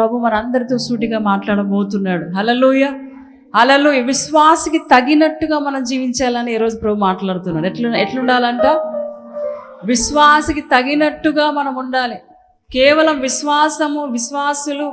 ప్రభు మన అందరితో సూటిగా మాట్లాడబోతున్నాడు. హలలోయ అలలో విశ్వాసకి తగినట్టుగా మనం జీవించాలని ఈరోజు ప్రభు మాట్లాడుతున్నాడు. ఎట్లు ఎట్లుండాలంట? విశ్వాసకి తగినట్టుగా మనం ఉండాలి. కేవలం విశ్వాసము విశ్వాసులు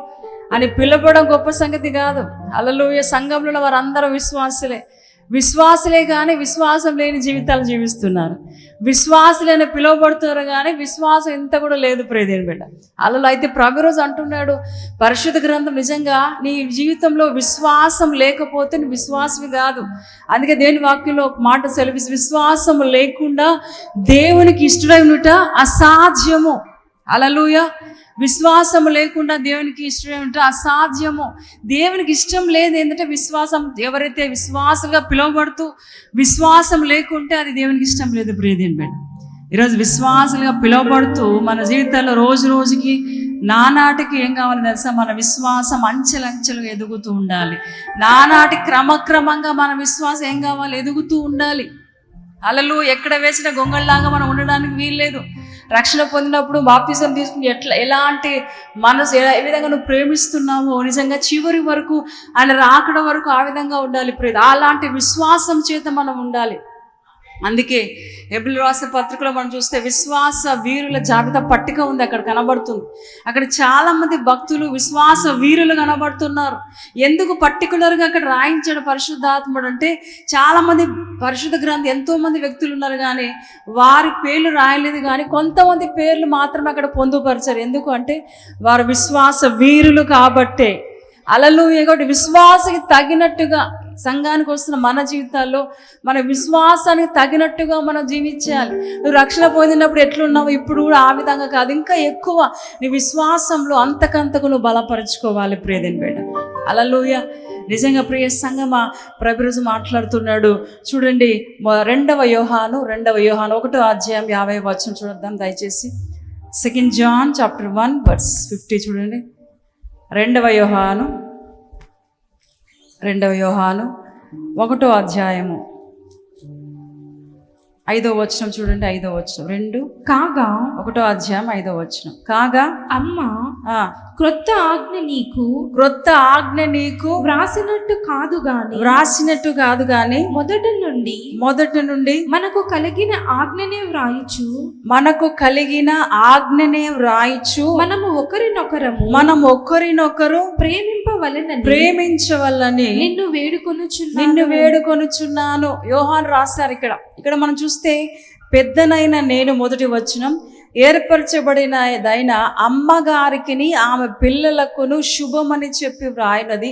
అని పిలవడం గొప్ప సంగతి కాదు. అలలోయ సంఘంలో ఉన్న వారందరూ విశ్వాసులే. విశ్వాసులే కానీ విశ్వాసం లేని జీవితాలు జీవిస్తున్నారు. విశ్వాసులైన పిలువబడుతున్నారు కానీ విశ్వాసం ఇంత కూడా లేదు ప్రేదేని బిడ్డ. అలలో అయితే ప్రభురోజు అంటున్నాడు పరిశుద్ధ గ్రంథం నిజంగా నీ జీవితంలో విశ్వాసం లేకపోతే నువ్వు విశ్వాసమే కాదు. అందుకే దేవుని వాక్యంలో మాట సెలవు విశ్వాసం లేకుండా దేవునికి ఇష్టమైనట అసాధ్యము. అలలుయ విశ్వాసం లేకుండా దేవునికి ఇష్టమే ఏమిటో అసాధ్యము. దేవునికి ఇష్టం లేదు ఏంటంటే విశ్వాసం. ఎవరైతే విశ్వాసంగా పిలువబడుతూ విశ్వాసం లేకుంటే అది దేవునికి ఇష్టం లేదు ప్రియదేని బిడ్డ. ఈరోజు విశ్వాసాలుగా పిలువబడుతూ మన జీవితంలో రోజు రోజుకి నానాటికి ఏం కావాలి తెలుసా? మన విశ్వాసం అంచెలంచెలుగా ఎదుగుతూ ఉండాలి. నానాటి క్రమక్రమంగా మన విశ్వాసం ఏం కావాలి? ఎదుగుతూ ఉండాలి. అలలు ఎక్కడ వేసిన గొంగళ్ళలాగా మనం ఉండడానికి వీల్లేదు. రక్షణ పొందినప్పుడు బాప్తిజం తీసుకుని ఎట్లా ఎలాంటి మనసు ఎలా ఏ విధంగా నువ్వు ప్రేమిస్తున్నావో నిజంగా చివరి వరకు ఆయన రాకడ వరకు ఆ విధంగా ఉండాలి ప్రే అలాంటి విశ్వాసం చేత మనం ఉండాలి. అందుకే ఎబుల్ రాసే పత్రికలో మనం చూస్తే విశ్వాస వీరుల జాబితా పట్టిక ఉంది అక్కడ కనబడుతుంది. అక్కడ చాలామంది భక్తులు విశ్వాస వీరులు కనబడుతున్నారు. ఎందుకు పర్టికులర్గా అక్కడ రాయించాడు పరిశుద్ధాత్ముడు అంటే చాలామంది పరిశుద్ధ గ్రంథం ఎంతోమంది వ్యక్తులు ఉన్నారు కానీ వారి పేర్లు రాయలేదు కానీ కొంతమంది పేర్లు మాత్రమే అక్కడ పొందుపరిచారు. ఎందుకు అంటే వారు విశ్వాస వీరులు కాబట్టే. అలలు ఎగొట్టి విశ్వాసకి తగినట్టుగా సంఘానికి వస్తున్న మన జీవితాల్లో మన విశ్వాసానికి తగినట్టుగా మనం జీవించాలి. నువ్వు రక్షణ పొందినప్పుడు ఎట్లున్నావు ఇప్పుడు కూడా ఆ విధంగా కాదు. ఇంకా ఎక్కువ నీ విశ్వాసంలో అంతకంతకు నువ్వు బలపరుచుకోవాలి ప్రియదని బిడ్డ. అలలోయ నిజంగా ప్రియ సంగమా ప్రభురోజు మాట్లాడుతున్నాడు. చూడండి రెండవ యోహాను రెండవ యోహాను ఒకటో అధ్యాయం యాభై వచ్చిన చూడద్దాం దయచేసి. Second John chapter one verse fifty చూడండి. రెండవ యోహాను రెండవ యోహాను ఒకటో అధ్యాయము. ఐదో వచనం చూడండి ఐదో వచనం. రెండు కాగా ఒకటో అధ్యాయం ఐదో వచనం. కాగా అమ్మ క్రొత్త ఆజ్ఞ నీకు క్రొత్త ఆజ్ఞ నీకు వ్రాసినట్టు కాదు గాని వ్రాసినట్టు కాదు కానీ మొదటి నుండి మొదటి నుండి మనకు కలిగిన ఆజ్ఞనే వ్రాయిచు. మనకు కలిగిన ఆజ్ఞనే వ్రాయిచు. మనము ఒకరినొకరము మనం ఒక్కరినొకరు ప్రేమింపవలెనని ప్రేమించవల్లని నిన్ను వేడుకొనుచున్నాను. నిన్ను వేడుకొనుచున్నాను. యోహాన్ రాస్తారు ఇక్కడ. ఇక్కడ మనం చూస్తే పెద్దనైన నేను మొదటి వచనం ఏర్పరచబడిన దైన అమ్మగారికిని ఆమె పిల్లలకును శుభమని చెప్పి వ్రాయినది.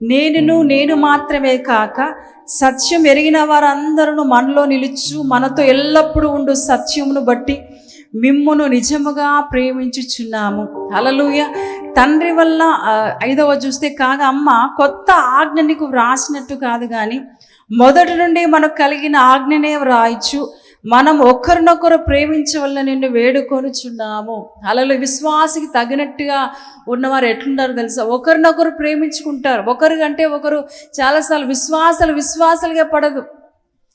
నేనును నేను మాత్రమే కాక సత్యం ఎరిగిన వారందరూ మనలో నిలుచు మనతో ఎల్లప్పుడూ ఉండు సత్యమును బట్టి మిమ్మును నిజముగా ప్రేమించుచున్నాము. అలలుయ తండ్రి వల్ల ఐదవ చూస్తే కాగా అమ్మ కొత్త ఆజ్ఞ నీకు వ్రాసినట్టు కాదు కానీ మొదటి నుండి మనకు కలిగిన ఆజ్ఞనే వ్రాయచ్చు మనం ఒకరినొకరు ప్రేమించవల్ల నిన్ను వేడుకొనుచున్నాము. అలలో విశ్వాసికి తగినట్టుగా ఉన్నవారు ఎట్లుంటారో తెలుసా? ఒకరినొకరు ప్రేమించుకుంటారు. ఒకరు కంటే ఒకరు చాలాసార్లు విశ్వాసాలు విశ్వాసాలుగా పడదు.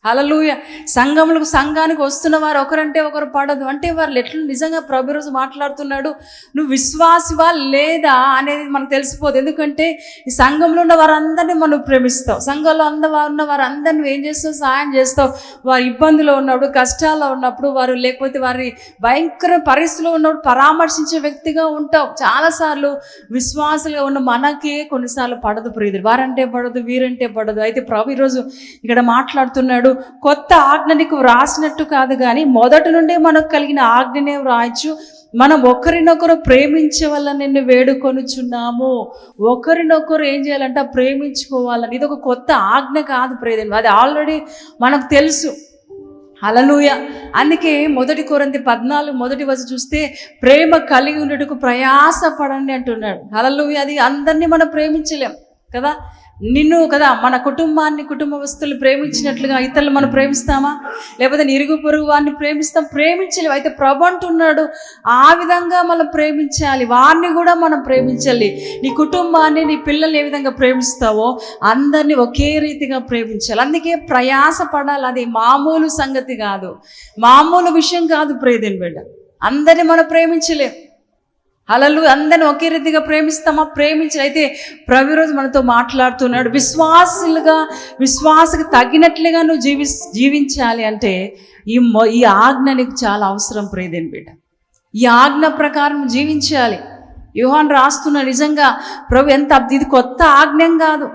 హలలుయ సంఘములకు సంఘానికి వస్తున్న వారు ఒకరంటే ఒకరు పడదు. అంటే వాళ్ళు ఎట్లా నిజంగా ప్రభు రోజు మాట్లాడుతున్నాడు? నువ్వు విశ్వాసివా లేదా అనేది మనకు తెలిసిపోదు. ఎందుకంటే ఈ సంఘంలో ఉన్న వారందరినీ మనం ప్రేమిస్తావు సంఘంలో అంద ఉన్న వారందరినీ నువ్వు ఏం చేస్తావు? సహాయం చేస్తావు. వారి ఇబ్బందులో ఉన్నప్పుడు కష్టాల్లో ఉన్నప్పుడు వారు లేకపోతే వారి భయంకర పరిస్థితిలో ఉన్నప్పుడు పరామర్శించే వ్యక్తిగా ఉంటావు చాలాసార్లు విశ్వాసులుగా ఉన్న మనకే కొన్నిసార్లు పడదు ప్రీతి వారంటే పడదు వీరంటే పడదు. అయితే ప్రభు ఈరోజు ఇక్కడ మాట్లాడుతున్నాడు. కొత్త ఆజ్ఞ నీకు వ్రాసినట్టు కాదు కానీ మొదటి నుండి మనకు కలిగిన ఆజ్ఞనే వ్రాయచ్చు. మనం ఒకరినొకరు ప్రేమించే వల్ల నిన్ను వేడుకొనుచున్నాము. ఒకరినొకరు ఏం చేయాలంటే ప్రేమించుకోవాలని. ఇది ఒక కొత్త ఆజ్ఞ కాదు ప్రేదని అది ఆల్రెడీ మనకు తెలుసు. హలలుయ అందుకే మొదటి కొరంది పద్నాలుగు మొదటి వసతి చూస్తే ప్రేమ కలిగి ఉండటకు ప్రయాసపడండి అంటున్నాడు. హలలుయ అది అందరినీ మనం ప్రేమించలేం కదా? నిన్ను కదా మన కుటుంబాన్ని కుటుంబస్తులు ప్రేమించినట్లుగా ఇతరులు మనం ప్రేమిస్తామా? లేకపోతే నీ ఇరుగు పొరుగు వారిని ప్రేమిస్తాం ప్రేమించలేవు అయితే ప్రభు అంటున్నాడు ఆ విధంగా మనం ప్రేమించాలి వారిని కూడా మనం ప్రేమించాలి. నీ కుటుంబాన్ని నీ పిల్లల్ని ఏ విధంగా ప్రేమిస్తావో అందరినీ ఒకే రీతిగా ప్రేమించాలి. అందుకే ప్రయాస పడాలి అది మామూలు సంగతి కాదు. మామూలు విషయం కాదు ప్రేదని బిడ్డ. అందరిని మనం ప్రేమించలేం. అలలు అందరిని ఒకే రీతిగా ప్రేమిస్తామా? ప్రేమించి అయితే ప్రభు రోజు మనతో మాట్లాడుతున్నాడు. విశ్వాసులుగా విశ్వాసకు తగినట్లుగా నువ్వు జీవి జీవించాలి అంటే ఈ ఈ ఆజ్ఞ నీకు చాలా అవసరం ప్రేదేని బిడ్డ. ఈ ఆజ్ఞ ప్రకారం జీవించాలి. యోహాన్ రాస్తున్న నిజంగా ప్రభు ఎంత ఇది కొత్త ఆజ్ఞం కాదు.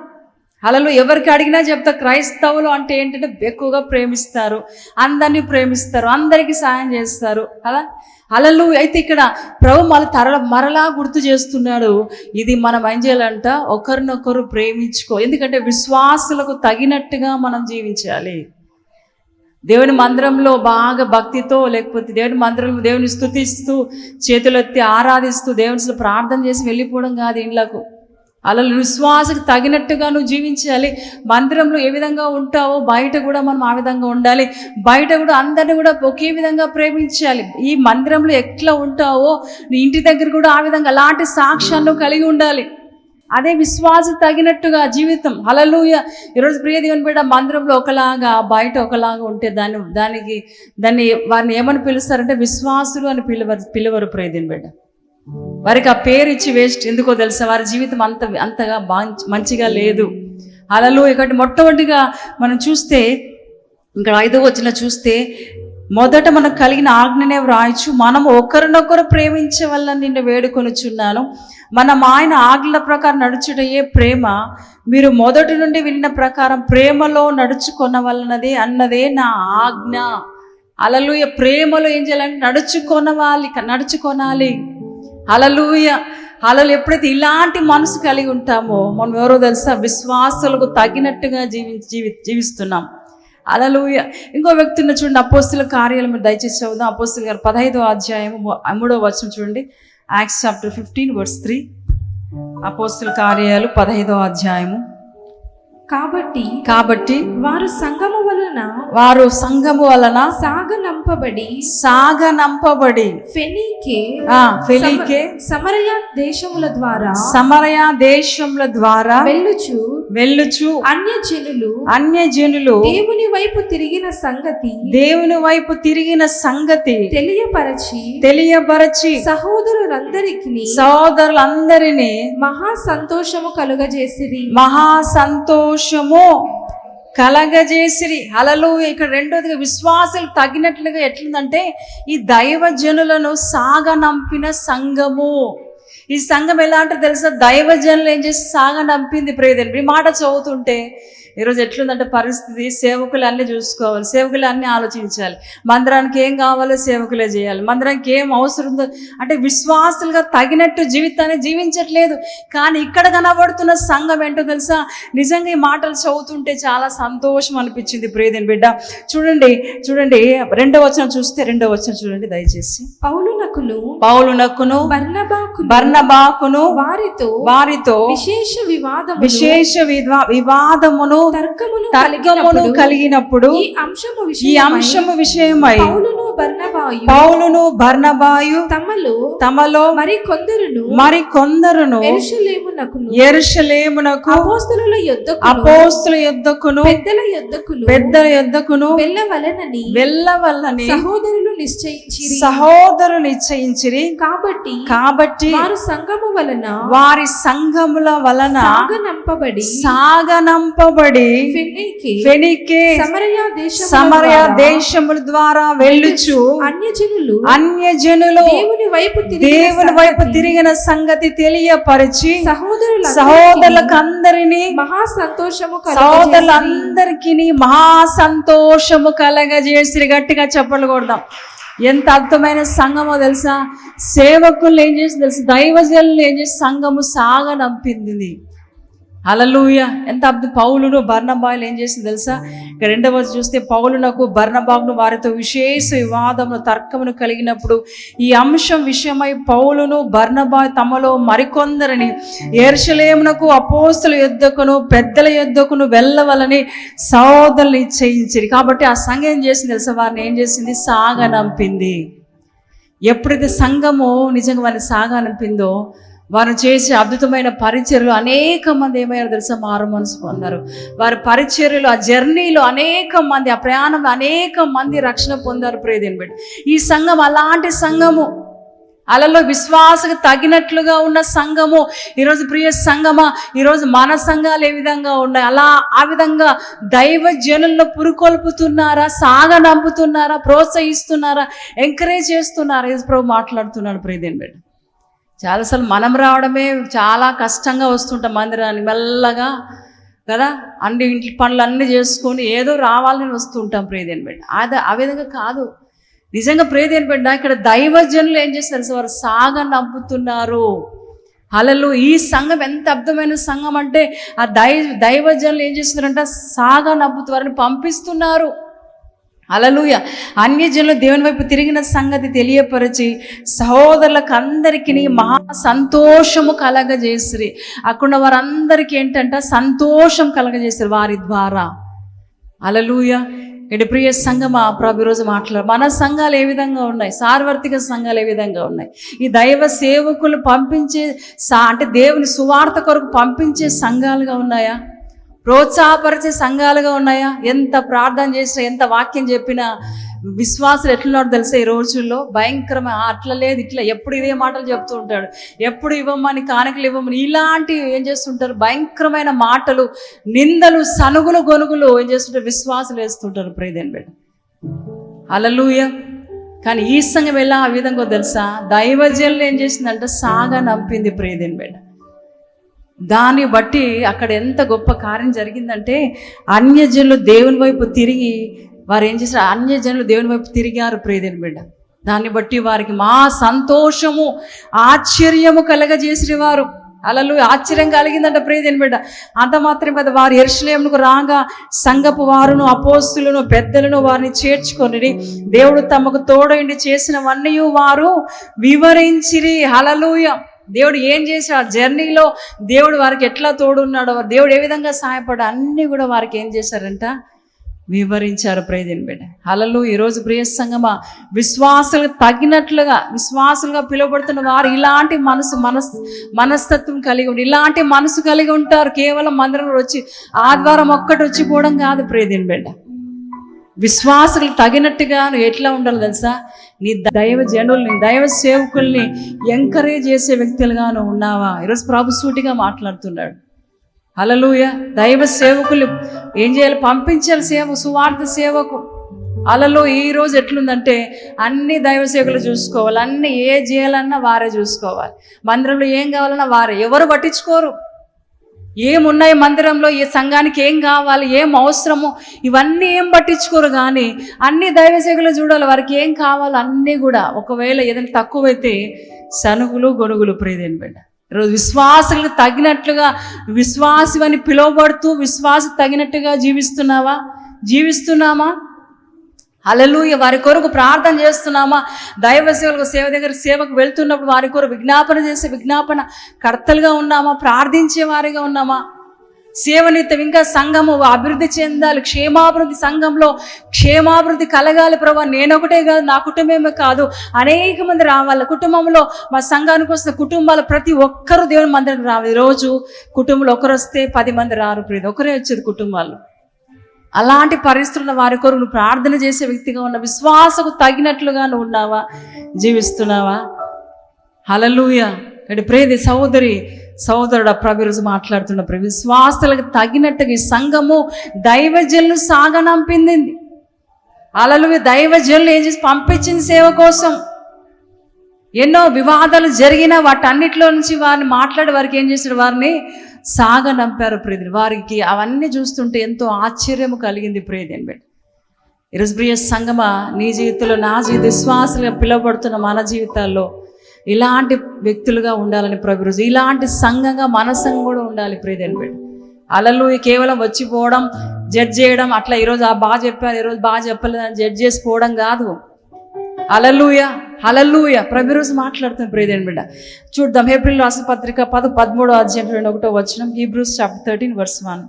అలలు ఎవరికి అడిగినా చెప్తా క్రైస్తవులు అంటే ఏంటంటే ఎక్కువగా ప్రేమిస్తారు. అందరినీ ప్రేమిస్తారు. అందరికీ సాయం చేస్తారు. అలా అలలు అయితే ఇక్కడ ప్రభు మళ్ళీ తరల మరలా గుర్తు చేస్తున్నాడు. ఇది మనం ఏం చేయాలంట? ఒకరినొకరు ప్రేమించుకో. ఎందుకంటే విశ్వాసులకు తగినట్టుగా మనం జీవించాలి. దేవుని మందిరంలో బాగా భక్తితో లేకపోతే దేవుని మందిరంలో దేవుని స్తుతిస్తూ చేతులెత్తి ఆరాధిస్తూ దేవుని ప్రార్థన చేసి వెళ్ళిపోవడం కాదు ఇండ్లకు. అలా విశ్వాసకు తగినట్టుగా నువ్వు జీవించాలి. మందిరంలో ఏ విధంగా ఉంటావో బయట కూడా మనం ఆ విధంగా ఉండాలి. బయట కూడా అందరిని కూడా ఒకే విధంగా ప్రేమించాలి. ఈ మందిరంలో ఎట్లా ఉంటావో నీ ఇంటి దగ్గర కూడా ఆ విధంగా అలాంటి సాక్ష్యాలను కలిగి ఉండాలి. అదే విశ్వాసం తగినట్టుగా జీవితం. అలలుయ ఈరోజు ప్రియ దేవుని బిడ్డ మందిరంలో ఒకలాగా బయట ఒకలాగా ఉంటే దాన్ని దానికి దాన్ని వారిని ఏమని పిలుస్తారంటే విశ్వాసులు అని పిలువరు పిలువరు ప్రియ దేవుని బిడ్డ. వారికి ఆ పేరు ఇచ్చి వేస్ట్. ఎందుకో తెలుసా? వారి జీవితం అంత అంతగా బా మంచిగా లేదు. అలలు ఇక్కడ మొట్టమొదటిగా మనం చూస్తే ఇక్కడ ఐదో వచ్చిన చూస్తే మొదట మనకు కలిగిన ఆజ్ఞనే వ్రాయచ్చు. మనం ఒకరినొకరు ప్రేమించే వల్ల నిన్ను వేడుకొనుచున్నాను. మనం ఆయన ఆజ్ఞల ప్రకారం నడుచుటయే ప్రేమ. మీరు మొదటి నుండి విన్న ప్రకారం ప్రేమలో నడుచుకున్న వలనదే అన్నదే నా ఆజ్ఞ. అలలుయ ప్రేమలో ఏం చేయాలంటే నడుచుకొనవాలి నడుచుకొనాలి. అలలుయ అలలు ఎప్పుడైతే ఇలాంటి మనసు కలిగి ఉంటామో మనం ఎవరో తెలుసా? విశ్వాసాలకు తగినట్టుగా జీవి జీవి జీవిస్తున్నాం. అలలుయ ఇంకో వ్యక్తిని చూడండి అపోస్తుల కార్యాలు మీరు దయచేసి చదువుదాం. అపోస్తుల గారు పదహైదో అధ్యాయము మూడో వచనం చూడండి. Acts chapter fifteen verse three. అపోస్తుల కార్యాలు పదహైదో అధ్యాయము. కాబట్టి కాబట్టి వారు సంగము వలన వారు సంఘము వలన సాగనంపబడి సాగనంపబడి ఫెనీకే ఆ ఫెలీకే సమరయ దేశముల ద్వారా సమరయ దేశముల ద్వారా వెళ్ళుచు వెళ్ళుచు అన్యజనులు అన్యజనులు దేవుని వైపు తిరిగిన సంగతి దేవుని వైపు తిరిగిన సంగతి తెలియపరచి తెలియబరచి సహోదరులందరికి సోదరులందరినీ మహా సంతోషము కలుగజేసిరి. మహా సంతోషము కలగజేసిరి. అలలు ఇక్కడ రెండోదిగా విశ్వాసాలు తగినట్లుగా ఎట్లుందంటే ఈ దైవజనులను సాగనంపిన సంఘము. ఈ సంఘం ఎలా అంటే తెలుసా? దైవజనులు ఏం చేసి సాగనంపింది ప్రేదని ఈ మాట చదువుతుంటే ఈరోజు ఎట్లుందంటే పరిస్థితి సేవకులు అన్నీ చూసుకోవాలి సేవకులు అన్నీ ఆలోచించాలి. మందిరానికి ఏం కావాలో సేవకులే చేయాలి. మందిరానికి ఏం అవసరం ఉందో అంటే విశ్వాసులుగా తగినట్టు జీవితాన్ని జీవించట్లేదు. కానీ ఇక్కడ కనబడుతున్న సంఘం ఏంటో తెలుసా? నిజంగా ఈ మాటలు చదువుతుంటే చాలా సంతోషం అనిపించింది ప్రియదేని బిడ్డ. చూడండి చూడండి రెండో వచనం చూస్తే రెండో వచనం చూడండి దయచేసి. పౌలునకును పౌలునకును బర్నబాకు బర్నబాకును వారితో వారితో విశేష వివాదము విశేష వివాదమును తర్కమును కలిగినప్పుడు ఈ అంశము ఈ విషయమై అంశము విషయమై పౌలును బర్నబాయు పౌలును బర్నబాయు తమలో తమలో మరి కొందరును మరి కొందరును ఎరుషలేమునకు అపోస్తలుల యొద్దకు అపోస్తుల యొద్దకును పెద్దల యొద్దకును పెద్దల యొద్దకును వెళ్ళవలెనని వెళ్ళవల్లని సహోదరులు నిశ్చయించిరి. సహోదరు నిశ్చయించిరి. కాబట్టి కాబట్టి వారు సంగము వలన వారి సంఘముల వలన సాగనంపబడి సాగనంపబడి ఫెనికే సమరయ దేశం సమరయ దేశముల ద్వారా వెళ్ళుచు. అన్యజనులు అన్యజనులు దేవుని వైపు దేవుని వైపు తిరిగిన సంగతి తెలియపరిచి సహోదరుల సహోదరులకు అందరినీ మహా సంతోషము సహోదరులందరికీ మహా సంతోషము కలగజేసి గట్టిగా చెప్పలు కొడదాం. ఎంత అద్భుతమైన సంఘమో తెలుసా? సేవకులు ఏం చేసి తెలుసు? దైవజనులు ఏం చేసి సంఘము సాగనంపింది. అలలుయ ఎంత అద్భుత పౌలును బర్ణబాయిలు ఏం చేసింది తెలుసా? ఇక రెండవ చూస్తే పౌలునకు బర్ణబాగును వారితో విశేష వివాదమును తర్కమును కలిగినప్పుడు ఈ అంశం విషయమై పౌలును బర్ణబాయ్ తమలో మరికొందరిని ఏర్షలేమునకు అపోస్తుల యుద్ధకును పెద్దల యుద్ధకును వెళ్ళవలని సోదరులు నిశ్చయించింది కాబట్టి ఆ సంఘం ఏం చేసింది తెలుసా? వారిని ఏం చేసింది? సాగనంపింది. ఎప్పుడైతే సంఘము నిజంగా వారిని సాగనంపిందో వారు చేసే అద్భుతమైన పరిచర్లు అనేక మంది ఏమైనా తెలుసా? మారు మనసు పొందారు. వారి పరిచర్యలు ఆ జర్నీలో అనేక మంది ఆ ప్రయాణంలో అనేక మంది రక్షణ పొందారు ప్రేదేని బట్టి ఈ సంఘం అలాంటి సంఘము. అలలో విశ్వాసకు తగినట్లుగా ఉన్న సంఘము. ఈరోజు ప్రియ సంఘమా? ఈరోజు మన సంఘాలు ఏ విధంగా ఉన్నాయి? అలా ఆ విధంగా దైవ జనుల్లో పురుకొల్పుతున్నారా? సాగ నంపుతున్నారా ప్రోత్సహిస్తున్నారా? ఎంకరేజ్ చేస్తున్నారా? యేసు ప్రభు మాట్లాడుతున్నాడు ప్రియదేని బిడ్డ. చాలాసార్లు మనం రావడమే చాలా కష్టంగా వస్తుంటాం మందిరాన్ని మెల్లగా కదా? అన్ని ఇంటి పనులు అన్నీ చేసుకొని ఏదో రావాలని వస్తుంటాం ప్రేదేని బిడ్డ. అది ఆ విధంగా కాదు. నిజంగా ప్రేదేని బిడ్డ ఇక్కడ దైవజనులు ఏం చేస్తారు వారు సాగ నవ్వుతున్నారు అలలు ఈ సంఘం ఎంత అర్థమైన సంఘం అంటే ఆ దై దైవజనులు ఏం చేస్తున్నారంటే? సాగ నవ్వుతూ వారిని పంపిస్తున్నారు. అలలుయ అన్యజనులు దేవుని వైపు తిరిగిన సంగతి తెలియపరిచి సహోదరులకు అందరికీ మహా సంతోషము కలగజేసిరి. అక్కడ వారందరికీ ఏంటంటే సంతోషం కలగజేసిరి వారి ద్వారా. అలలుయ ఇటు ప్రియ సంఘమా ప్రభు రోజు మాట్లాడు మన సంఘాలు ఏ విధంగా ఉన్నాయి? సార్వత్రిక సంఘాలు ఏ విధంగా ఉన్నాయి? ఈ దైవ సేవకులు పంపించే సా అంటే దేవుని సువార్త కొరకు పంపించే సంఘాలుగా ఉన్నాయా? ప్రోత్సాహపరిచే సంఘాలుగా ఉన్నాయా? ఎంత ప్రార్థన చేసినా ఎంత వాక్యం చెప్పినా విశ్వాసులు ఎట్లున్నాడు తెలుసా ఈ రోజుల్లో? భయంకరమైన అట్లా లేదు ఇట్లా ఎప్పుడు ఇదే మాటలు చెప్తూ ఉంటాడు. ఎప్పుడు ఇవ్వమని కానుకలు ఇవ్వమని ఇలాంటివి ఏం చేస్తుంటారు? భయంకరమైన మాటలు నిందలు సనుగులు గొనుగులు ఏం చేస్తుంటారు విశ్వాసులు వేస్తుంటారు. ప్రియదేని బిడ్డ. అలలుయ కానీ ఈ సంఘం ఎలా ఆ విధంగా తెలుసా? దైవజనులు ఏం చేసిందంటే సాగా నంపింది ప్రియదేని బిడ్డ. దాన్ని బట్టి అక్కడ ఎంత గొప్ప కార్యం జరిగిందంటే అన్యజనులు దేవుని వైపు తిరిగి వారు ఏం చేశారు? అన్యజనులు దేవుని వైపు తిరిగారు ప్రియదేని బిడ్డ. దాన్ని బట్టి వారికి మా సంతోషము ఆశ్చర్యము కలగజేసిన వారు. అలలు ఆశ్చర్యం కలిగిందంట ప్రియదేని బిడ్డ. అంత మాత్రం కదా వారు ఎరుసలేమునకు రాగా సంగపు వారును అపోస్తులను పెద్దలను వారిని చేర్చుకొని దేవుడు తమకు తోడైండి చేసినవన్నీ వారు వివరించిరి. హలలుయ దేవుడు ఏం చేశాడు? ఆ జర్నీలో దేవుడు వారికి ఎట్లా తోడున్నాడో దేవుడు ఏ విధంగా సహాయపడా అన్నీ కూడా వారికి ఏం చేశారంట? వివరించారు ప్రేదిన్ బిడ్డ. అలలు ఈరోజు ప్రియ సంగమా విశ్వాసులకు తగినట్లుగా విశ్వాసులుగా పిలువబడుతున్న వారు ఇలాంటి మనసు మనస్ మనస్తత్వం కలిగి ఉండి ఇలాంటి మనసు కలిగి ఉంటారు. కేవలం మందిరంలో వచ్చి ఆదివారం ఒక్కటి వచ్చిపోవడం కాదు ప్రేదిన్ బిడ్డ. విశ్వాసులు తగినట్టుగా నువ్వు ఎట్లా ఉండాలి తెలుసా? నీ దైవ జనుల్ని దైవ సేవకుల్ని ఎంకరేజ్ చేసే వ్యక్తులుగా నువ్వు ఉన్నావా? ఈరోజు ప్రభు సూటిగా మాట్లాడుతున్నాడు. అలలుయ దైవ సేవకులు ఏం చేయాలి? పంపించాలి సేవ సువార్త సేవకు. అలలో ఈ రోజు ఎట్లుందంటే అన్ని దైవ సేవకులు చూసుకోవాలి. అన్ని ఏ చేయాలన్నా వారే చూసుకోవాలి. మందిరంలో ఏం కావాలన్నా వారే. ఎవరు పట్టించుకోరు. ఏమున్నాయి మందిరంలో? ఏ సంఘానికి ఏం కావాలి? ఏం అవసరమో? ఇవన్నీ ఏం పట్టించుకోరు కానీ అన్ని దైవసేకులు చూడాలి వారికి ఏం కావాలో అన్నీ కూడా. ఒకవేళ ఏదైనా తక్కువైతే సనుగులు గొనుగులు ప్రేదేని బిడ్డ. ఈరోజు విశ్వాసులకు తగినట్లుగా విశ్వాసమని పిలువబడుతూ విశ్వాస తగినట్టుగా జీవిస్తున్నావా? జీవిస్తున్నామా? అలలుయ వారి కొరకు ప్రార్థన చేస్తున్నామా? దైవ సేవలకు సేవ దగ్గర సేవకు వెళ్తున్నప్పుడు వారి కొరకు విజ్ఞాపన చేసే విజ్ఞాపన కర్తలుగా ఉన్నామా? ప్రార్థించే వారిగా ఉన్నామా? సేవనిత్యం ఇంకా సంఘము అభివృద్ధి చెందాలి. క్షేమాభివృద్ధి సంఘంలో క్షేమాభివృద్ధి కలగాలి ప్రభా. నేనొకటే కాదు నా కుటుంబమే కాదు. అనేక మంది రావాలి కుటుంబంలో మా సంఘానికి వస్తున్న కుటుంబాలు ప్రతి ఒక్కరు దేవుని మందిరానికి రావాలి. రోజు కుటుంబంలో ఒకరు వస్తే పది మంది రారు ప్రతి ఒకరే వచ్చేది కుటుంబాలు. అలాంటి పరిస్థితుల వారి కొరకు నువ్వు ప్రార్థన చేసే వ్యక్తిగా ఉన్న విశ్వాసకు తగినట్లుగా నువ్వు ఉన్నావా? జీవిస్తున్నావా? హలలుయ ఇక్కడ ప్రేది సహోదరి సహోదరుడు ప్రభు మాట్లాడుతున్న ప్రభు విశ్వాసాలకు తగినట్టుగా ఈ సంఘము దైవజనులు సాగనంపింది అలలు దైవజనులు ఏం చేసి పంపించింది సేవ కోసం? ఎన్నో వివాదాలు జరిగిన వాటన్నిటిలో నుంచి వారిని మాట్లాడి వారికి ఏం చేశాడు? వారిని సాగనంపారు ప్రియది వారికి అవన్నీ చూస్తుంటే ఎంతో ఆశ్చర్యము కలిగింది ప్రియదని బిడ్డ. ఈరోజు ప్రియ సంగమ నీ జీవితంలో నా జీవిత విశ్వాసులుగా పిలువబడుతున్న మన జీవితాల్లో ఇలాంటి వ్యక్తులుగా ఉండాలని ప్రభురోజు ఇలాంటి సంఘంగా మన కూడా ఉండాలి ప్రియదని బిడ్డ. అలలు కేవలం వచ్చిపోవడం జడ్జ్ చేయడం అట్లా ఈరోజు ఆ బాగా చెప్పారు ఈరోజు బాగా చెప్పలేదు అని జడ్జ్ చేసిపోవడం కాదు. అలలుయ హలలుయ ప్రతిరోజు మాట్లాడుతున్న ప్రియదేని బిడ్డ? చూద్దాం. ఏప్రిల్ రాసిన పత్రిక పద పదమూడో అధ్యాయం రెండు ఒకటో వచ్చిన Hebrews chapter thirteen verse one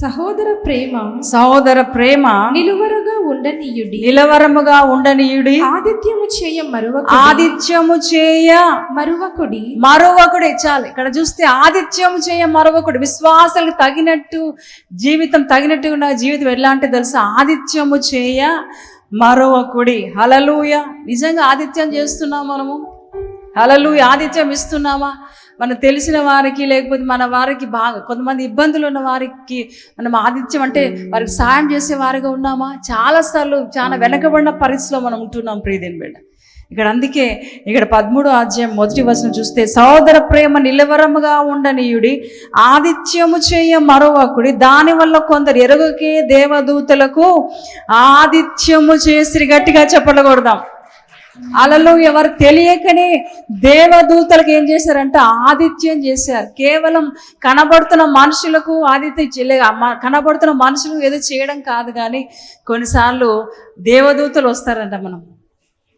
సహోదర ప్రేమ సహోదర ప్రేమ నిలువరగా ఉండనీయుడి. నిలవరముగా ఉండనీయుడి. ఆదిత్యము చేయ మరువ ఆదిత్యము చేయ మరువకుడి. మరొకడు చాలు. ఇక్కడ చూస్తే ఆదిత్యము చేయ మరొకడు విశ్వాసాలకు తగినట్టు జీవితం తగినట్టు ఉన్న జీవితం ఎలాంటి తెలుసా? ఆదిత్యము చేయ మరో కుడి. హలలుయ నిజంగా ఆదిత్యం చేస్తున్నాం మనము. హలలుయ ఆదిత్యం ఇస్తున్నామా? మనకు తెలిసిన వారికి లేకపోతే మన వారికి బాగా కొంతమంది ఇబ్బందులు ఉన్న వారికి మనం ఆదిత్యం అంటే వారికి సాయం చేసే వారిగా ఉన్నామా? చాలాసార్లు చాలా వెనకబడిన పరిస్థితిలో మనం ఉంటున్నాం ప్రీతిని బిడ్డ. ఇక్కడ అందుకే ఇక్కడ పదమూడో అధ్యాయం మొదటి వచనం చూస్తే సహోదర ప్రేమ నిలవరముగా ఉండనీయుడి ఆదిత్యము చేయ మరొకడి దానివల్ల కొందరు ఎరుగకే దేవదూతలకు ఆదిత్యము చేసి గట్టిగా చెప్పలకూడదాం అలలో ఎవరు తెలియకనే దేవదూతలకు ఏం చేశారంటే ఆదిత్యం చేశారు. కేవలం కనబడుతున్న మనుషులకు ఆదిత్యం చేయలేదు కనబడుతున్న మనుషులు ఏదో చేయడం కాదు కానీ కొన్నిసార్లు దేవదూతలు వస్తారంట మనం.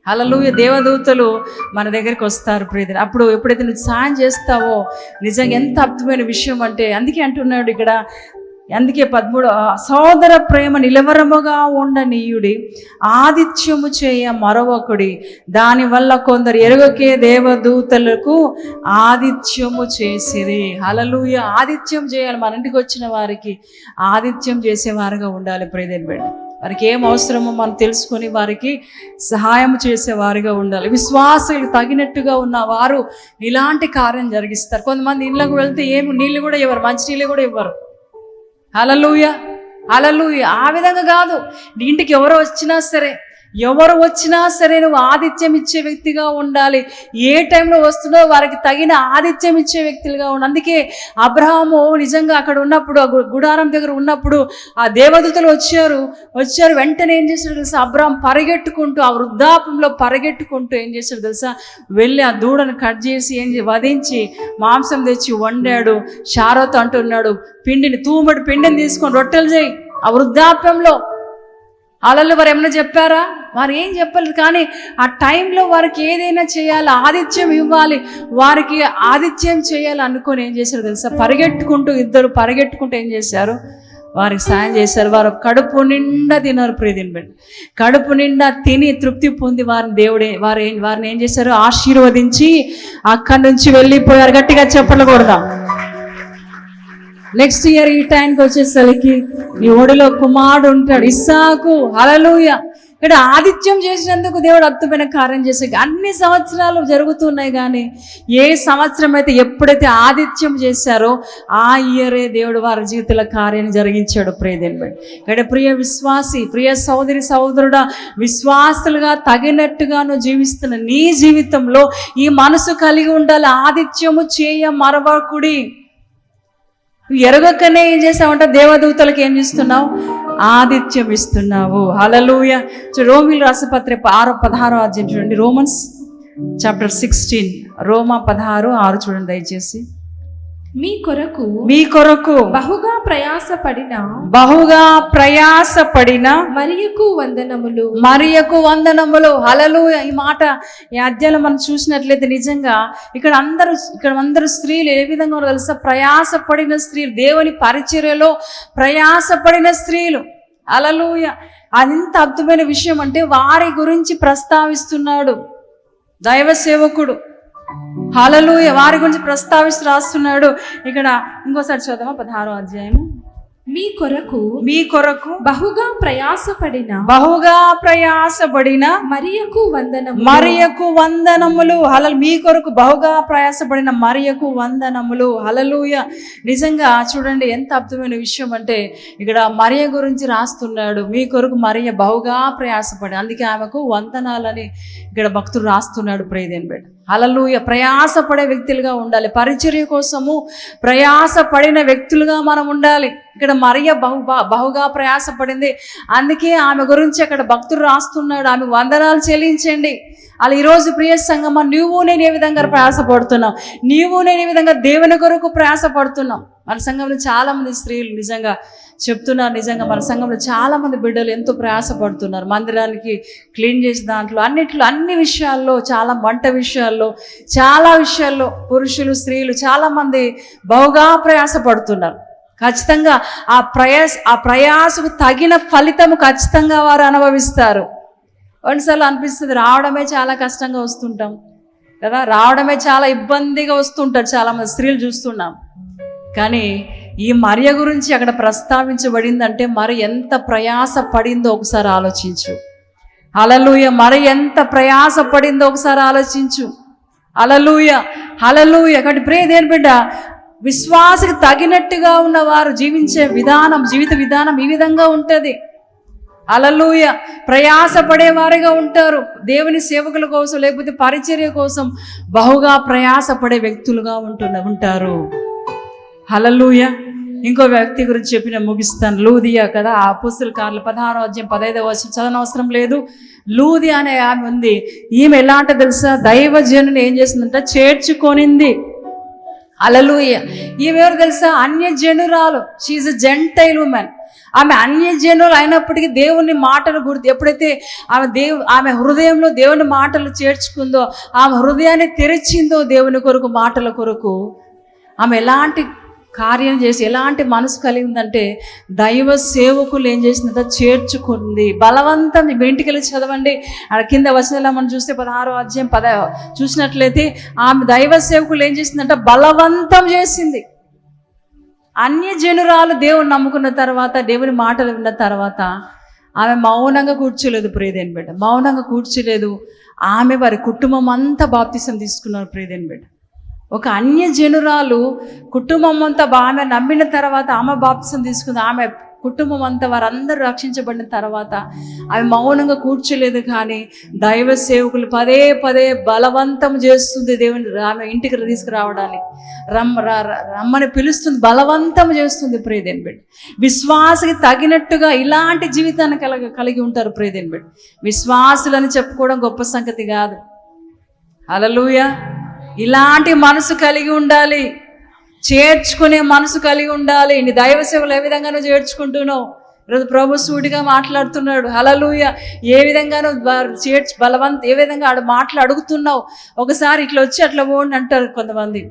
అలలుయ దేవదూతలు మన దగ్గరికి వస్తారు ప్రియదని అప్పుడు ఎప్పుడైతే నువ్వు సాయం చేస్తావో నిజంగా ఎంత అద్భుతమైన విషయం అంటే అందుకే అంటున్నాడు ఇక్కడ అందుకే పదమూడు సోదర ప్రేమ నిలవరముగా ఉండనీయుడి ఆదిత్యము చేయ మరొకడి. దానివల్ల కొందరు ఎరుగకే దేవదూతలకు ఆదిత్యము చేసిరి. హలలుయ ఆదిత్యం చేయాలి మన ఇంటికి వచ్చిన వారికి ఆదిత్యం చేసేవారుగా ఉండాలి ప్రియదేని బిడ్డ వారికి ఏం అవసరమో మనం తెలుసుకొని వారికి సహాయం చేసేవారుగా ఉండాలి. విశ్వాసులు తగినట్టుగా ఉన్న వారు ఇలాంటి కార్యం జరిగిస్తారు. కొంతమంది ఇళ్ళకు వెళ్తే ఏమి నీళ్ళు కూడా ఇవ్వరు మంచి నీళ్ళు కూడా ఇవ్వరు. అలలుయ అలలుయ ఆ విధంగా కాదు. ఇంటికి ఎవరు వచ్చినా సరే ఎవరు వచ్చినా సరే నువ్వు ఆతిథ్యం ఇచ్చే వ్యక్తిగా ఉండాలి. ఏ టైంలో వస్తుందో వారికి తగిన ఆతిథ్యం ఇచ్చే వ్యక్తులుగా ఉండాలి అందుకే అబ్రహాము నిజంగా అక్కడ ఉన్నప్పుడు ఆ గు- గుడారం దగ్గర ఉన్నప్పుడు ఆ దేవదూతలు వచ్చారు. వచ్చారు వెంటనే ఏం చేశారు తెలుసా? అబ్రహాం పరిగెట్టుకుంటూ ఆ వృద్ధాపంలో పరిగెట్టుకుంటూ ఏం చేశారు తెలుసా? వెళ్ళి ఆ దూడను కట్ చేసి ఏం వధించి మాంసం తెచ్చి వండాడు. షారోతో అంటున్నాడు పిండిని తూమడి పిండిని తీసుకొని రొట్టెలు చేయి. ఆ వృద్ధాప్యంలో. అలలు వారు ఏమైనా చెప్పారా? వారు ఏం చెప్పలేదు కానీ ఆ టైంలో వారికి ఏదైనా చేయాలి ఆతిథ్యం ఇవ్వాలి వారికి ఆతిథ్యం చేయాలి అనుకొని ఏం చేశారు తెలుసా? పరిగెట్టుకుంటూ ఇద్దరు పరిగెట్టుకుంటూ ఏం చేశారు? వారికి సాయం చేశారు. వారు కడుపు నిండా తినారు ప్రీతిని పెట్టి కడుపు నిండా తిని తృప్తి పొంది వారిని దేవుడే వారు ఏం- వారిని ఏం చేశారు? ఆశీర్వదించి అక్కడి నుంచి వెళ్ళిపోయారు. గట్టిగా చెప్పలకూడదాం నెక్స్ట్ ఇయర్ ఈ టైంకి వచ్చేసరికి నీ ఒడిలో కుమారుడు ఉంటాడు ఇస్సాకు. అలలుయ ఇక్కడ ఆదిత్యం చేసినందుకు దేవుడు అద్భుతమైన కార్యం చేసే అన్ని సంవత్సరాలు జరుగుతున్నాయి కానీ ఏ సంవత్సరం అయితే ఎప్పుడైతే ఆదిత్యం చేశారో ఆ ఇయరే దేవుడు వారి జీవితంలో కార్యాన్ని జరిగించాడు. ప్రియదేని ఇక్కడ ప్రియ విశ్వాసి ప్రియ సోదరి సోదరుడా విశ్వాసులుగా తగినట్టుగా నువ్వు జీవిస్తున్న నీ జీవితంలో ఈ మనసు కలిగి ఉండాలి. ఆదిత్యము చేయ మరవకుడి. నువ్వు ఎరగకనే ఏం చేసావంట దేవదూతలకు ఏం చేస్తున్నావు? ఆదిత్యం ఇస్తున్నావు హలలుయ రోమిల్ రాసపత్రి ఆరో పదహారో అధ్యాయం చూడండి. రోమన్స్ చాప్టర్ సిక్స్టీన్ రోమా పదహారు ఆరు చూడండి దయచేసి. మీ కొరకు మీ కొరకు బహుగా ప్రయాసపడిన బహుగా ప్రయాసపడిన మరియకు వందనములు. మరియకు వందనములు. హలలు ఈ మాట ఈ అధ్యాయంలో మనం చూసినట్లయితే నిజంగా ఇక్కడ అందరూ ఇక్కడ అందరూ స్త్రీలు ఏ విధంగా తెలుసా? ప్రయాసపడిన స్త్రీలు. దేవుని పరిచర్యలో ప్రయాసపడిన స్త్రీలు. అలలుయ అదింత అద్భుతమైన విషయం అంటే వారి గురించి ప్రస్తావిస్తున్నాడు. దైవ సేవకుడు. హలలుయ. వారి గురించి ప్రస్తావిస్తూ రాస్తున్నాడు. ఇక్కడ ఇంకోసారి చూద్దామా పదహారో అధ్యాయము. మీ కొరకు మీ కొరకు బహుగా ప్రయాసపడిన బహుగా ప్రయాసపడిన మరియకు వందనము మరియకు వందనములు. హలలు మీ కొరకు బహుగా ప్రయాసపడిన మరియకు వందనములు. హలలుయ. నిజంగా చూడండి ఎంత అద్భుతమైన విషయం అంటే ఇక్కడ మరియ గురించి రాస్తున్నాడు. మీ కొరకు మరియ బహుగా ప్రయాసపడి అందుకే ఆమెకు వందనాలని ఇక్కడ భక్తుడు రాస్తున్నాడు. ప్రేదేని బిడ్డ హలలుయ ప్రయాసపడే వ్యక్తులుగా ఉండాలి. పరిచర్య కోసము ప్రయాసపడిన వ్యక్తులుగా మనం ఉండాలి. ఇక్కడ మరియ బహు బహుగా ప్రయాసపడింది. అందుకే ఆమె గురించి అక్కడ భక్తుడు రాస్తున్నాడు. ఆమె వందనాలు చెల్లించండి. అలా ఈరోజు ప్రియ సంగమ నువ్వు నేను ఏ విధంగా ప్రయాసపడుతున్నాం నీవు నేను ఏ విధంగా దేవుని కొరకు ప్రయాసపడుతున్నాం మన సంఘంలో చాలా మంది స్త్రీలు నిజంగా చెప్తున్నారు నిజంగా మన సంఘంలో చాలా మంది బిడ్డలు ఎంతో ప్రయాసపడుతున్నారు. మందిరానికి క్లీన్ చేసే దాంట్లో అన్నిట్లో అన్ని విషయాల్లో చాలా వంట విషయాల్లో చాలా విషయాల్లో పురుషులు స్త్రీలు చాలా మంది బహుగా ప్రయాసపడుతున్నారు. ఖచ్చితంగా ఆ ప్రయాస ఆ ప్రయాసకు తగిన ఫలితము ఖచ్చితంగా వారు అనుభవిస్తారు. కొన్నిసార్లు అనిపిస్తుంది రావడమే చాలా కష్టంగా వస్తుంటాం. కదా? రావడమే చాలా ఇబ్బందిగా వస్తుంటారు చాలా మంది స్త్రీలు చూస్తున్నాం. కానీ ఈ మర్య గురించి అక్కడ ప్రస్తావించబడిందంటే మరి ఎంత ప్రయాస పడిందో ఒకసారి ఆలోచించు. అలలుయ మరి ఎంత ప్రయాసపడిందో ఒకసారి ఆలోచించు. అలలుయ హలలుయ కాబట్టి ప్రే దేని బిడ్డ విశ్వాసకి తగినట్టుగా ఉన్నవారు జీవించే విధానం జీవిత విధానం ఈ విధంగా ఉంటుంది. అలలుయ ప్రయాసపడేవారిగా ఉంటారు. దేవుని సేవకుల కోసం లేకపోతే పరిచర్య కోసం బహుగా ప్రయాసపడే వ్యక్తులుగా ఉంటున్న ఉంటారు. హలలుయ ఇంకో వ్యక్తి గురించి చెప్పిన ముగిస్తాను. లూదియా కదా ఆ పుస్తుల కార్లు పదహారో అధ్యాయం పదహైదో వచ్చిన చదవనవసరం లేదు. లూది అనే ఆమె ఉంది. ఈమె ఎలాంటి తెలుసా? దైవజనుని ఏం చేసిందంటే చేర్చుకొనింది. అలలుయ ఈమె ఎవరు తెలుసా? అన్య జనురాలు షీఈ్ అ జెంటైల్ ఉమెన్ ఆమె అన్యజనులు అయినప్పటికీ దేవుని మాటలు గుర్తు ఎప్పుడైతే ఆమె దేవు ఆమె హృదయంలో దేవుని మాటలు చేర్చుకుందో ఆమె హృదయాన్ని తెరిచిందో దేవుని కొరకు మాటల కొరకు ఆమె ఎలాంటి కార్యం చేసి ఎలాంటి మనసు కలిగి ఉందంటే దైవ సేవకులు ఏం చేసిందంటే చేర్చుకుంది. బలవంతం మీ ఇంటికి వెళ్ళి చదవండి. ఆ కింద వచనంలో మనం చూస్తే పదహారో అధ్యాయం పద చూసినట్లయితే ఆమె దైవ సేవకులు ఏం చేసిందంటే బలవంతం చేసింది. అన్యజనురాలు దేవుని నమ్ముకున్న తర్వాత దేవుని మాటలు విన్న తర్వాత ఆమె మౌనంగా కూర్చోలేదు ప్రియదేని బిడ్డ. మౌనంగా కూర్చోలేదు. ఆమె వారి కుటుంబం అంతా బాప్తిసం తీసుకున్నారు ప్రియదేని బిడ్డ. ఒక అన్యజనురాలు కుటుంబం అంతా ఆమె నమ్మిన తర్వాత ఆమె బాప్సం తీసుకుంది. ఆమె కుటుంబం అంతా వారందరూ రక్షించబడిన తర్వాత ఆమె మౌనంగా కూర్చోలేదు కానీ దైవ సేవకులు పదే పదే బలవంతం చేస్తుంది దేవుని ఆమె ఇంటికి తీసుకురావడానికి. రమ్మ రమ్మని పిలుస్తుంది బలవంతం చేస్తుంది ప్రియదేని బిడ్డ. విశ్వాసకి తగినట్టుగా ఇలాంటి జీవితాన్ని కలగ కలిగి ఉంటారు ప్రియదేని బిడ్డ. విశ్వాసులని చెప్పుకోవడం గొప్ప సంగతి కాదు. అలలుయా ఇలాంటి మనసు కలిగి ఉండాలి. చేర్చుకునే మనసు కలిగి ఉండాలి. నీ దైవ సేవలు ఏ విధంగా నువ్వు చేర్చుకుంటున్నావు? ఈరోజు ప్రభు సూటిగా మాట్లాడుతున్నాడు. హలలుయ ఏ విధంగానో చేర్చి చేర్చు బలవంత్ ఏ విధంగా ఆడు మాటలు అడుగుతున్నావు? ఒకసారి ఇట్లా వచ్చి అట్లా పోండి అంటారు కొంతమంది.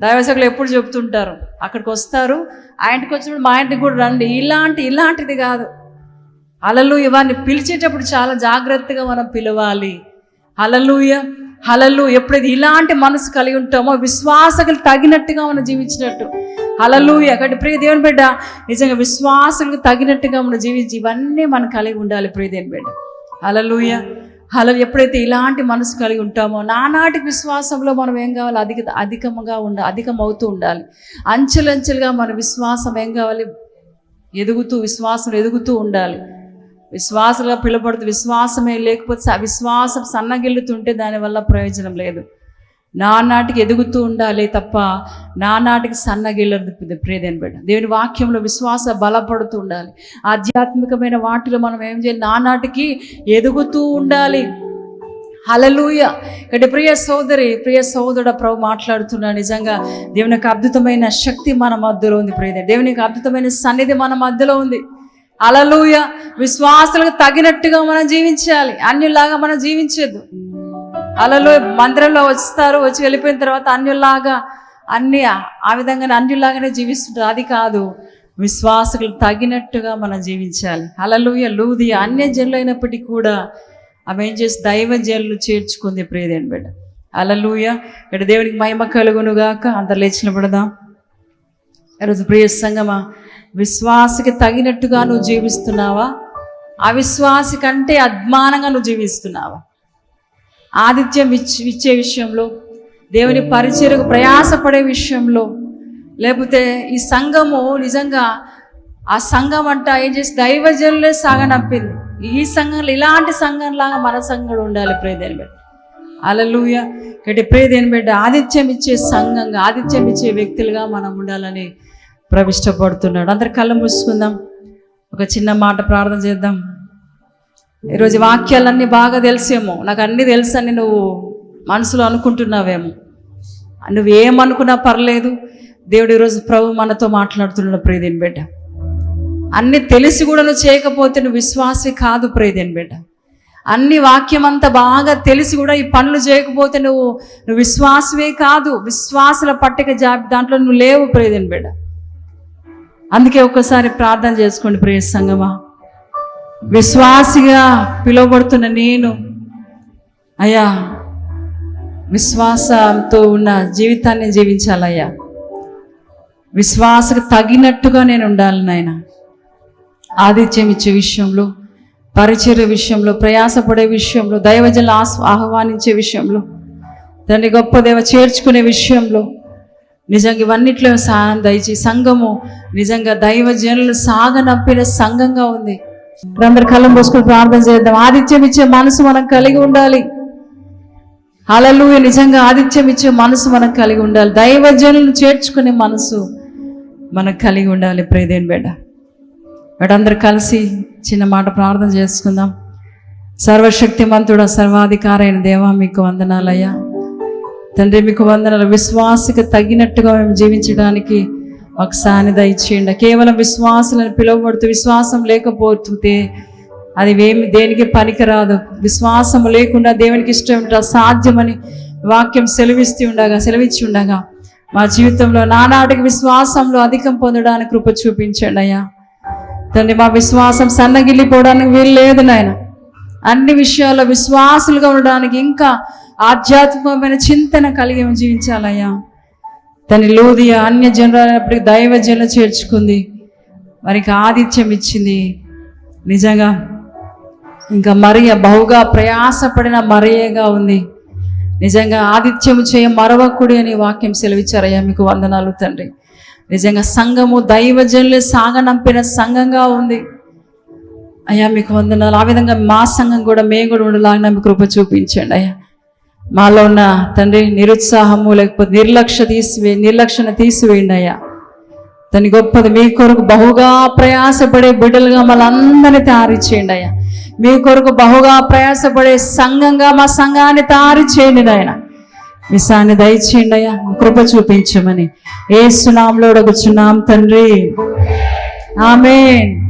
దైవసేవకులు ఎప్పుడు చెప్తుంటారు అక్కడికి వస్తారు. ఆ ఇంటికి వచ్చినప్పుడు మా ఇంటికి కూడా రండి. ఇలాంటి ఇలాంటిది కాదు. అలలు ఇవన్నీ పిలిచేటప్పుడు చాలా జాగ్రత్తగా మనం పిలవాలి. అలలుయ హలలు ఎప్పుడైతే ఇలాంటి మనసు కలిగి ఉంటామో విశ్వాసకులు తగినట్టుగా మనం జీవించినట్టు. హలలు ఎక్కడి ప్రియ దేవుని బిడ్డ నిజంగా విశ్వాసులకు తగినట్టుగా మనం జీవించి ఇవన్నీ మనం కలిగి ఉండాలి ప్రియ దేవుని బిడ్డ. హలలుయ హల ఎప్పుడైతే ఇలాంటి మనసు కలిగి ఉంటామో నానాటి విశ్వాసంలో మనం ఏం కావాలి? అధిక అధికంగా ఉండ అధికం అవుతూ ఉండాలి. అంచెలంచెలుగా మన విశ్వాసం ఏం కావాలి? ఎదుగుతూ విశ్వాసం ఎదుగుతూ ఉండాలి. విశ్వాసంగా పిలువబడుతూ విశ్వాసమే లేకపోతే విశ్వాసం సన్నగిల్లుతుంటే దానివల్ల ప్రయోజనం లేదు. నానాటికి ఎదుగుతూ ఉండాలి తప్ప నానాటికి సన్నగిల్లదు ప్రేదని బిడ్డ. దేవుని వాక్యంలో విశ్వాస బలపడుతూ ఉండాలి. ఆధ్యాత్మికమైన వాటిలో మనం ఏం చేయాలి? నానాటికి ఎదుగుతూ ఉండాలి. హలలుయ ఇక్కడ ప్రియ సోదరి ప్రియ సోదరుడ ప్రభు మాట్లాడుతున్నా నిజంగా దేవుని యొక్క అద్భుతమైన శక్తి మన మధ్యలో ఉంది ప్రియ దేవుని యొక్క అద్భుతమైన సన్నిధి మన మధ్యలో ఉంది. అలలుయ విశ్వాసాలకు తగినట్టుగా మనం జీవించాలి. అన్యులాగా మనం జీవించద్దు. అలలు మందిరంలో వస్తారు వచ్చి వెళ్ళిపోయిన తర్వాత అన్యులాగా అన్ని ఆ విధంగానే అన్యులాగానే జీవిస్తుంటారు. అది కాదు. విశ్వాసకులు తగినట్టుగా మనం జీవించాలి. అలలుయ లూది అన్య జనులు అయినప్పటికీ కూడా ఆమె ఏం చేసి దైవ జన్లు చేర్చుకుంది ప్రియదేని బిడ్డ. అలలుయ ఇక్కడ దేవునికి మహిమ కలుగునుగాక. అందరు లేచిన పడదాం. ఈరోజు ప్రియ సంగమా విశ్వాసకి తగినట్టుగా నువ్వు జీవిస్తున్నావా? అవిశ్వాసి కంటే అద్మానంగా నువ్వు జీవిస్తున్నావా? ఆతిథ్యం ఇచ్చి ఇచ్చే విషయంలో దేవుని పరిచయకు ప్రయాసపడే విషయంలో లేకపోతే ఈ సంఘము నిజంగా ఆ సంఘం అంట ఏం చేసి దైవజనులే సాగనంపింది ఈ సంఘంలో ఇలాంటి సంఘంలాగా మన సంఘం ఉండాలి ప్రేదేని బిడ్డ. అలలుయ ఇక్కడ ప్రేదేని బిడ్డ ఆతిథ్యం ఇచ్చే సంఘంగా ఆతిథ్యం ఇచ్చే వ్యక్తులుగా మనం ఉండాలని ప్రవిష్టపడుతున్నాడు. అందరు కళ్ళు మూసుకుందాం. ఒక చిన్న మాట ప్రార్థన చేద్దాం. ఈరోజు వాక్యాలన్నీ బాగా తెలిసేమో. నాకు అన్నీ తెలుసని నువ్వు మనసులో అనుకుంటున్నావేమో. నువ్వేమనుకున్నా పర్లేదు. దేవుడు ఈరోజు ప్రభు మనతో మాట్లాడుతున్నాడు ప్రేదేని బిడ్డ. అన్నీ తెలిసి కూడా నువ్వు చేయకపోతే నువ్వు విశ్వాసి కాదు ప్రేదేని బిడ్డ. అన్ని వాక్యం అంతా బాగా తెలిసి కూడా ఈ పనులు చేయకపోతే నువ్వు నువ్వు విశ్వాసవే కాదు. విశ్వాసుల పట్టిక జాబి దాంట్లో నువ్వు లేవు ప్రేదేని బిడ్డ. అందుకే ఒక్కసారి ప్రార్థన చేసుకోండి ప్రియ సంగమా. విశ్వాసిగా పిలువబడుతున్న నేను అయ్యా విశ్వాసంతో ఉన్న జీవితాన్ని జీవించాలయ్యా. విశ్వాసకు తగినట్టుగా నేను ఉండాలి నాయన. ఆతిథ్యం ఇచ్చే విషయంలో పరిచర్య విషయంలో ప్రయాసపడే విషయంలో దైవజల ఆహ్వానించే విషయంలో దాన్ని గొప్ప దేవ చేర్చుకునే విషయంలో నిజంగా ఇవన్నిట్లో సహాయం దయచి సంఘము నిజంగా దైవజనులు సాగనప్పిన సంఘంగా ఉంది. అందరు కళ్ళం పోసుకుని ప్రార్థన చేద్దాం. ఆదిత్యం ఇచ్చే మనసు మనం కలిగి ఉండాలి. అలలు నిజంగా ఆదిత్యం ఇచ్చే మనసు మనం కలిగి ఉండాలి. దైవజనులు చేర్చుకునే మనసు మనకు కలిగి ఉండాలి. ప్రేదేన్ బిడ్డ బిడ్డ అందరు కలిసి చిన్న మాట ప్రార్థన చేసుకుందాం. సర్వశక్తిమంతుడ సర్వాధికారైన దేవా మీకు వందనాలయ్యా. తండ్రి మీకు వందనాలు. విశ్వాసకు తగినట్టుగా మేము జీవించడానికి మాకు సాన్నిధ ఇచ్చేయండి కేవలం విశ్వాసులను పిలువబడుతూ విశ్వాసం లేకపోతే అది ఏమి దేనికి పనికిరాదు. విశ్వాసం లేకుండా దేవునికి ఇష్టం సాధ్యమని వాక్యం సెలవిస్తూ ఉండగా సెలవిచ్చి ఉండగా మా జీవితంలో నానాటికి విశ్వాసంలో అధికం పొందడానికి కృప చూపించండి అయ్యా. తండ్రి మా విశ్వాసం సన్నగిల్లిపోవడానికి వీలు లేదు నాయన. అన్ని విషయాల్లో విశ్వాసులుగా ఉండడానికి ఇంకా ఆధ్యాత్మికమైన చింతన కలిగి జీవించాలయ్యా. తన లోదియ అన్య జనులైనప్పటికీ దైవ జనులు చేర్చుకుంది. వారికి ఆతిథ్యం ఇచ్చింది. నిజంగా ఇంకా మరియ బహుగా ప్రయాసపడిన మరియగా ఉంది. నిజంగా ఆతిథ్యము చేయ మరవకుడి అని వాక్యం సెలవిచ్చారయ్యా. మీకు వందనాలు తండ్రి. నిజంగా సంఘము దైవజనులు సాగనంపిన సంఘంగా ఉంది. అయ్యా మీకు వందనాలు. ఆ విధంగా మా సంఘం కూడా మేము కూడా ఉండలాగిన మీ కృప చూపించండి అయ్యా. మాలో ఉన్న తండ్రి నిరుత్సాహము లేకపోతే నిర్లక్ష్య తీసివే నిర్లక్ష్యను తీసివేయండి అయ్యా. తని గొప్పది మీ కొరకు బహుగా ప్రయాసపడే బిడ్డలుగా మనందరినీ తయారు చేయండి అయ్యా. మీ కొరకు బహుగా ప్రయాసపడే సంఘంగా మా సంఘాన్ని తయారు చేయండి నాయన. మీ సాన్ని దయచేయండి అయ్యా. కృప చూపించమని. ఏ సునాంలో అడుగుచున్నాం తండ్రి. ఆమెన్.